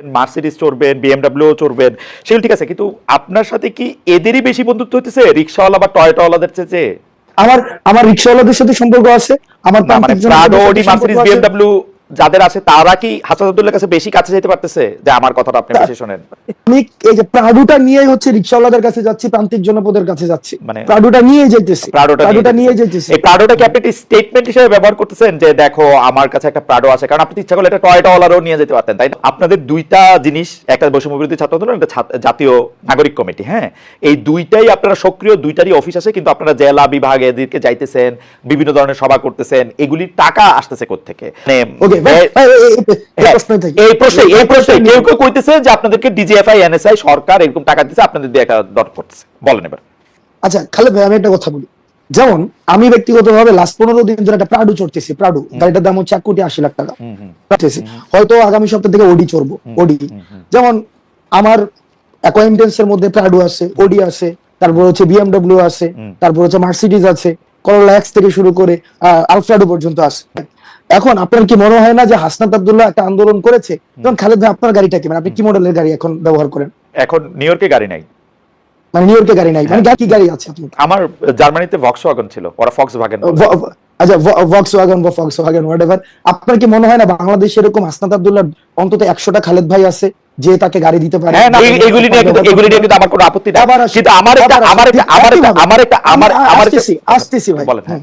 Mercedes চড়বেন BMW চড়বেন সেগুলো ঠিক আছে কিন্তু আপনার সাথে কি এদেরই বেশি বন্ধুত্ব হতেছে রিক্সাওয়ালা বা টয়টাওয়ালাদের চেয়ে আমার আমার রিক্সাওয়ালাদের সাথে সম্পর্ক আছে আমার মানে প্রাডো মার্সিডিজ বিএমডাব্লিউ যাদের আছে তারা কি হাসান আব্দুল্লাহ কাছে বেশি কাছে যেতে পারতেছে? যে আমার কথাটা আপনি বেশি শোনেন। আমি এই যে প্রাডুটা নিয়েই হচ্ছে রিক্সাওয়ালাদের কাছে যাচ্ছি প্রান্তিক জনপদের কাছে যাচ্ছি। মানে- প্রাডুটা নিয়ে যাইতেছি প্রাডুটা নিয়ে যেতেছে। যাইতেছি এই প্রাডোটা কি আপনি স্টেটমেন্ট হিসেবে ব্যবহার করতেছেন যে দেখো আমার কাছে একটা প্রাডো আছে কারণ আপনি ইচ্ছা করলে একটা টয়টাওয়ালারও নিয়ে যেতে পারতেন তাই না? আপনাদের দুইটা জিনিস একটা বৈষম্য বিরোধী ছাত্র আন্দোলন একটা জাতীয় নাগরিক কমিটি হ্যাঁ? এই দুইটাই আপনারা সক্রিয় দুইটারই অফিস আছে কিন্তু আপনারা জেলা বিভাগ এদিকে যাইতেছেন বিভিন্ন ধরনের সভা করতেছেন এগুলির টাকা আসতেছে কোত্থেকে? মানে, ওকে ভাই, এই- এই- এই প্রশ্নই থাকি। এই প্রশ্নে এই প্রশ্নে কেউ কেউ কইতেছে যে আপনাদেরকে ডিজিএফআই এনএসআই সরকার এরকম টাকা দিচ্ছে আপনাদের দিয়ে একটা করতেছে। বলেন এবার। আচ্ছা খালেদ ভাই আমি একটা কথা বলি। যেমন আমি ব্যক্তিগতভাবে লাস্ট পনেরো দিন ধরে একটা প্রাডু চড়তেছি প্রাডু গাড়িটার দাম হচ্ছে এক কোটি আশি লাখ টাকা। চড়তেছি। হয়তো আগামী সপ্তাহ থেকে ওডি চড়বো ওডি যেমন আমার এর মধ্যে প্রাডু আছে ওডি আছে তারপর হচ্ছে বিএমডব্লিউ আছে তারপর হচ্ছে মার্সিডিজ আছে করোলা এক্স থেকে শুরু করে আলফ্রাডো পর্যন্ত আছে। এখন আপনার কি মনে হয় না যে হাসনাত আব্দুল্লাহ একটা আন্দোলন করেছে? যেমন খালেদ ভাই আপনার গাড়িটা কি? মানে আপনি কি মডেলের গাড়ি এখন ব্যবহার করেন? এখন নিউ ইয়র্কে গাড়ি নাই। মানে নিউ ইয়র্কে গাড়ি নাই। মানে কি গাড়ি আছে আপনার? আমার জার্মানিতে ভক্স ওয়াগন ছিল ওরা ফক্স ভাগেন আচ্ছা ভক্স ওয়াগন বা ফক্স ওয়াগন হোয়াট এভার আপনার কি মনে হয় না বাংলাদেশে এরকম হাসনাত আব্দুল্লাহ অন্তত একশোটা খালেদ ভাই আছে যে তাকে গাড়ি দিতে পারে? হ্যাঁ এগুলি নিয়ে কিন্তু এগুলি নিয়ে কিন্তু আমার কোনো আপত্তি নাই। কিন্তু আমার একটা আমার একটা আমার একটা। আমার আমার আসতেছি আসতেছি ভাই। বলেন হ্যাঁ।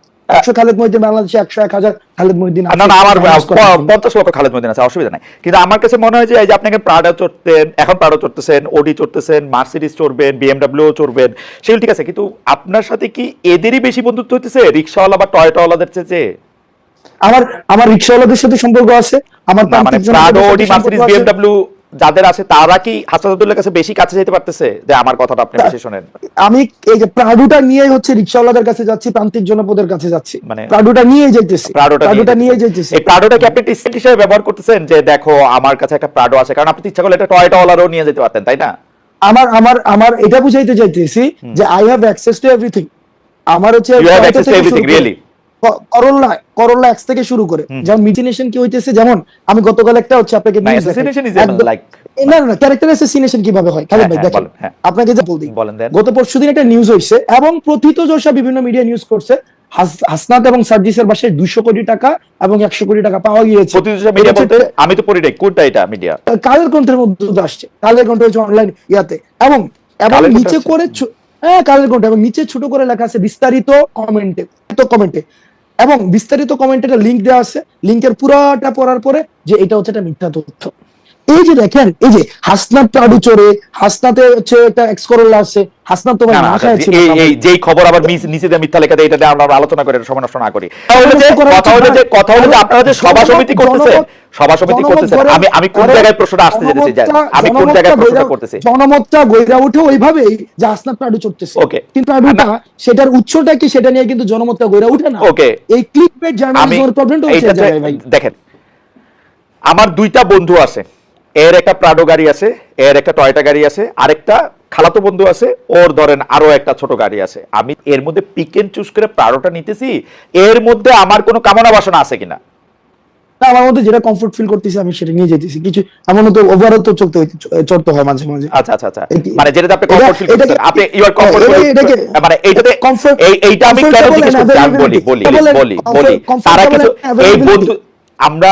একশো খালেদ মহিউদ্দিন বাংলাদেশে একশো এক হাজার খালেদ মহিউদ্দিন না না আমার। পঞ্চাশ লক্ষ খালেদ মদিন আছে অসুবিধা নাই কিন্তু আমার কাছে মনে হয় যে এই যে আপনাকে প্রাডো চড়তেন এখন প্রাডো চড়তেছেন ওডি চড়তেছেন মার্সিডিজ চড়বেন বিএমডাব্লিউ চড়বেন সেগুলো ঠিক আছে কিন্তু আপনার সাথে কি এদেরই বেশি বন্ধুত্ব হতেছে রিক্সাওয়ালা বা টয়টাওয়ালাদের চেয়ে আমার আমার রিক্সাওয়ালাদের সাথে সম্পর্ক আছে আমার প্রাডো ওডি আছে। বিএমডাব্লিউ যাদের আছে তারা কি আব্দুল্লাহ কাছে বেশি কাছে যেতে পারতেছে? যে আমার কথাটা আপনি বেশি শোনেন। আমি এই যে প্রাডুটা নিয়েই হচ্ছে রিক্সাওয়ালাদের কাছে যাচ্ছি প্রান্তিক জনপদের কাছে যাচ্ছি। মানে- প্রাডুটা নিয়ে যাইতেছি। প্রাডুটা নিয়ে নিয়ে যাইতেছি। এই প্রাডোটা কি আপনি স্টেট হিসেবে ব্যবহার করতেছেন? যে দেখো আমার কাছে একটা প্রাডো আছে কারণ আপনি ইচ্ছা করলে একটা টয়টাওয়ালারও নিয়ে যেতে পারতেন তাই না? আমার আমার আমার এটা বুঝাইতে চাইতেছি যে I have access to everything আমার হচ্ছে You have Toyota access to থেকে করোলা করোলা এক্স থেকে শুরু করে। যেমন মিটিনেশন কি হইতেছে? যেমন আমি গতকাল একটা হচ্ছে আপনাকে না, না ক্যারেক্টার অ্যাসাসিনেশন কীভাবে হয়? খালেদ হ্যাঁ, ভাই হ্যাঁ, দেখেন। হ্যাঁ। আপনাকে যে গত পরশুদিন একটা নিউজ হইছে এবং প্রথিত বিভিন্ন মিডিয়া নিউজ করছে। হাস- হাসনাত এবং সার্জিসের বাসায় দুইশো কোটি টাকা এবং একশো কোটি টাকা পাওয়া গিয়েছে। আমি তো পড়ি নাই কোনটা এটা মিডিয়া কালের কণ্ঠের মধ্যে আসছে। কালের কণ্ঠ হচ্ছে অনলাইন ইয়াতে। এবং এবং নিচে করে হ্যাঁ কালের কণ্ঠ। এবং নিচে ছোট করে লেখা আছে বিস্তারিত কমেন্টে তো কমেন্টে। এবং বিস্তারিত কমেন্টে লিঙ্ক দেওয়া আছে। লিঙ্কের পুরাটা পড়ার পরে যে এটা হচ্ছে একটা মিথ্যা তথ্য। এই যে দেখেন এই যে হাসনাত প্রাডু চোরে হাসনাতে হচ্ছে একটা এক্স করোলা আছে হাসনাত তো ভাই না, না, না আচ্ছা, এই এই যেই খবর আবার নিচে দিয়ে মিথ্যা লেখা দেয় এটা আমরা আলোচনা করে সময় নষ্ট না করি। কথা হলো যে কথা হলো যে না। আপনারা যে সভা সমিতি জনমত- সভা সমিতি গড়ে- আমি আমি কোন জায়গায় প্রশ্নটা আসতে যেতেছি আমি কোন জায়গায় প্রশ্নটা করতেছি? জনমতটা গইরা উঠে ওইভাবেই যে হাসনাত প্রাডু চড়তেছে। Okay. কিন্তু প্রাডুটা সেটার উৎসটা কি সেটা নিয়ে কিন্তু জনমতটা গইরা উঠে না। Okay. এই ক্লিক বেট আমি জার্নালিজমের প্রবলেমটা হচ্ছে ভাই। দেখেন আমার দুইটা বন্ধু আছে। এর একটা প্রাডো গাড়ি আছে এর একটা টয়টা গাড়ি আছে আরেকটা খালাতো বন্ধু আছে ওর ধরেন আরও একটা ছোট গাড়ি আছে। আমি এর মধ্যে পিক এন্ড চুজ করে প্রাডোটা নিতেছি এর মধ্যে আমার কোনো কামনা বাসনা আছে কিনা? না, আমার মধ্যে যেটা কমফোর্ট ফিল করতেছি আমি সেটা নিয়ে যেতেছি কিছু এমন তো ওভারও তো চলতে চড়তে হয় মাঝে মাঝে। আচ্ছা আচ্ছা আচ্ছা। মানে যেটাতে আপনি কমফোর্ট ফিল করতেছেন আপনি ইউ আর কমফোর্ট এটাকে- মানে এইটাতে comfort- এই এইটা আমি কেন জিজ্ঞেস করছি? আমি বলি বলি বলি বলি। তারা কিছু এই বন্ধু আমরা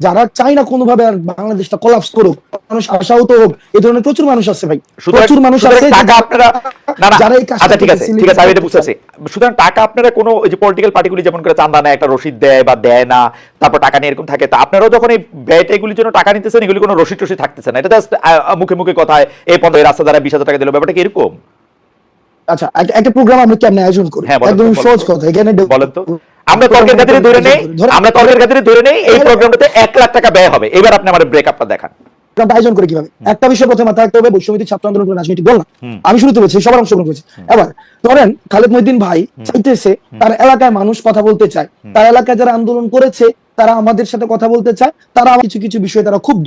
যারা চায় না কোনোভাবে আর বাংলাদেশটা কলাপস করুক মানুষ আশাহত হোক এই ধরনের প্রচুর মানুষ আছে ভাই। প্রচুর মানুষ আছে টাকা আপনারা না না। যারা এই কাজটা আচ্ছা ঠিক আছে ঠিক আছে আমি এটা বুঝতে সুতরাং টাকা আপনারা কোনো ওই যে পলিটিক্যাল পার্টিগুলি যেমন করে চান্দা নেয় একটা রসিদ দেয় বা দেয় না তারপর টাকা নিয়ে এরকম থাকে তা আপনারাও যখন এই ব্যয়টাইগুলির জন্য টাকা নিতেছেন এগুলি কোনো রসিদ টসিদ থাকতেছে না। এটা জাস্ট মুখে মুখে কথায় এই পঞ্চায়েত রাস্তা দ্বারা বিশ হাজার টাকা দিল ব্যাপারটা কি এরকম? আচ্ছা একটা- প্রোগ্রাম আমরা কেমনে আয়োজন করি? হ্যাঁ, একদম সহজ কথা এখানে বলেন তো। আমরা তর্কের খাতিরে ধরে নেই আমরা তর্কের খাতিরে ধরে নেই এই প্রোগ্রামটাতে এক লাখ টাকা ব্যয় হবে। এবার আপনি ব্রেকআপটা দেখান। আয়োজন করে কীভাবে? একটা বিষয় প্রথমে মাথায় রাখতে হবে ছাত্র আন্দোলন করে রাজনীতি বললাম। আমি শুরুতে বলছি সবার অংশগ্রহণ করেছে। এবার ধরেন খালেদ মহিদ্দিন ভাই চাইতেছে তার এলাকায় মানুষ কথা বলতে চায়। তার এলাকায় যারা আন্দোলন করেছে তারা আমাদের সাথে কথা বলতে চায়। তারা কিছু কিছু বিষয়ে তারা ক্ষুব্ধ।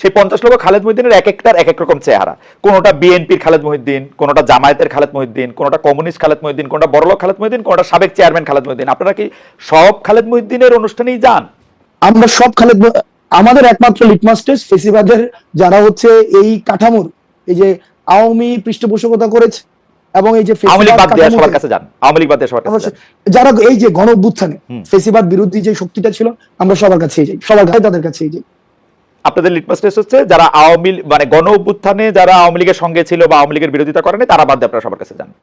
সেই পঞ্চাশ লক্ষ খালেদ মহিদ্দিনের এক একটার এক এক রকম চেহারা। কোনোটা বিএনপির খালেদ মহিদ্দিন কোনোটা জামায়াতের খালেদ মহিদ্দিন কোনোটা কমিউনিস্ট খালেদ মহিদ্দিন কোনোটা বড়লোক খালেদ মহিদ্দিন কোনোটা সাবেক চেয়ারম্যান খালেদ মহিদ্দিন আপনারা কি সব খালেদ মহিদ্দিনের অনুষ্ঠানেই যান? আমরা সব খালেদ আমাদের একমাত্র লিটমাস টেস্ট ফেসিবাদের যারা হচ্ছে এই কাঠামোর এই যে আওয়ামী পৃষ্ঠপোষকতা করেছে এবং এই যে সবার কাছে যান। বাদ সবার কাছে যারা এই যে গণ অভ্যুত্থানে ফেসিবাদ বিরোধী যে শক্তিটা ছিল আমরা সবার কাছেই যাই সবার কাছে তাদের কাছেই যাই। আপনাদের লিটমাস টেস্ট হচ্ছে, যারা আওয়ামী মানে গণ অভ্যুত্থানে যারা আওয়ামী লীগের সঙ্গে ছিল বা আওয়ামী লীগের বিরোধিতা করেনি, তারা বাদ দিয়ে আপনারা সবার কাছে যান।